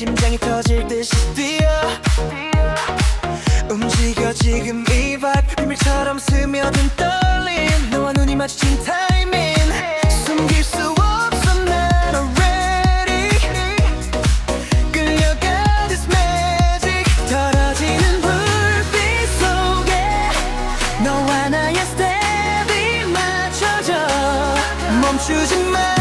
심장이 터질 듯이 뛰어. 움직여 지금 이 vibe. 비밀처럼 스며든 떨림. 너와 눈이 마주친 타이밍 숨길 수 없어 난 already 끌려가 this magic. 떨어지는 불빛 속에 너와 나의 스텝이 맞춰져. 멈추지 마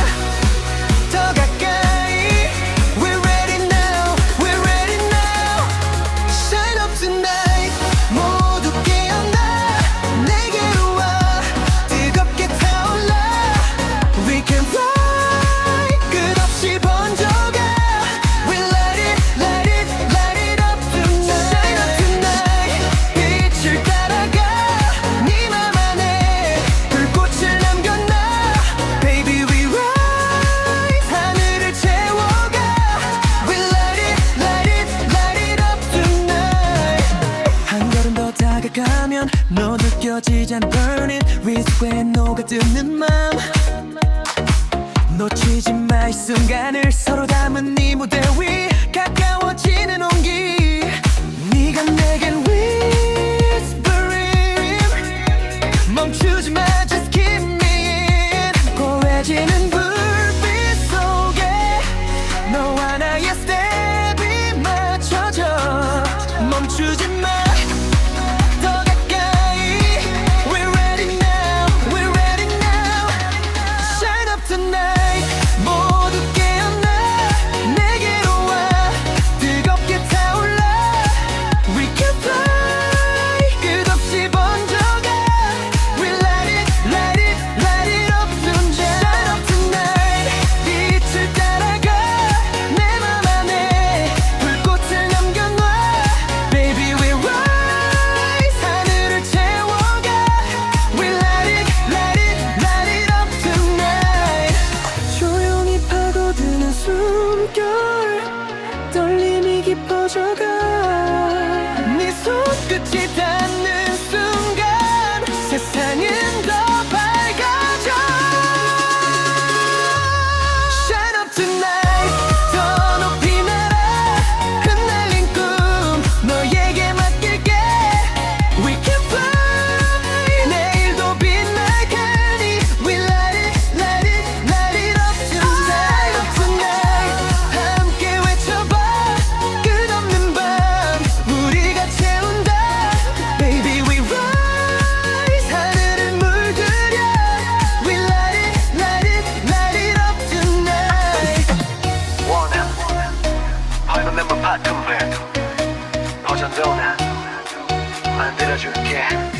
가가면 너 느껴지지 않는 burning 위스에 녹아드는 맘 놓치지 마 이 순간을 서로 담은 네 무대 위. 가까워지는 온기. 네가 내겐 whispering. 멈추지 마 just keep me in 고해지는 불빛 속에 너와 나의 스텝이 맞춰져. 멈추지 손끝이 닿는 만들어줄게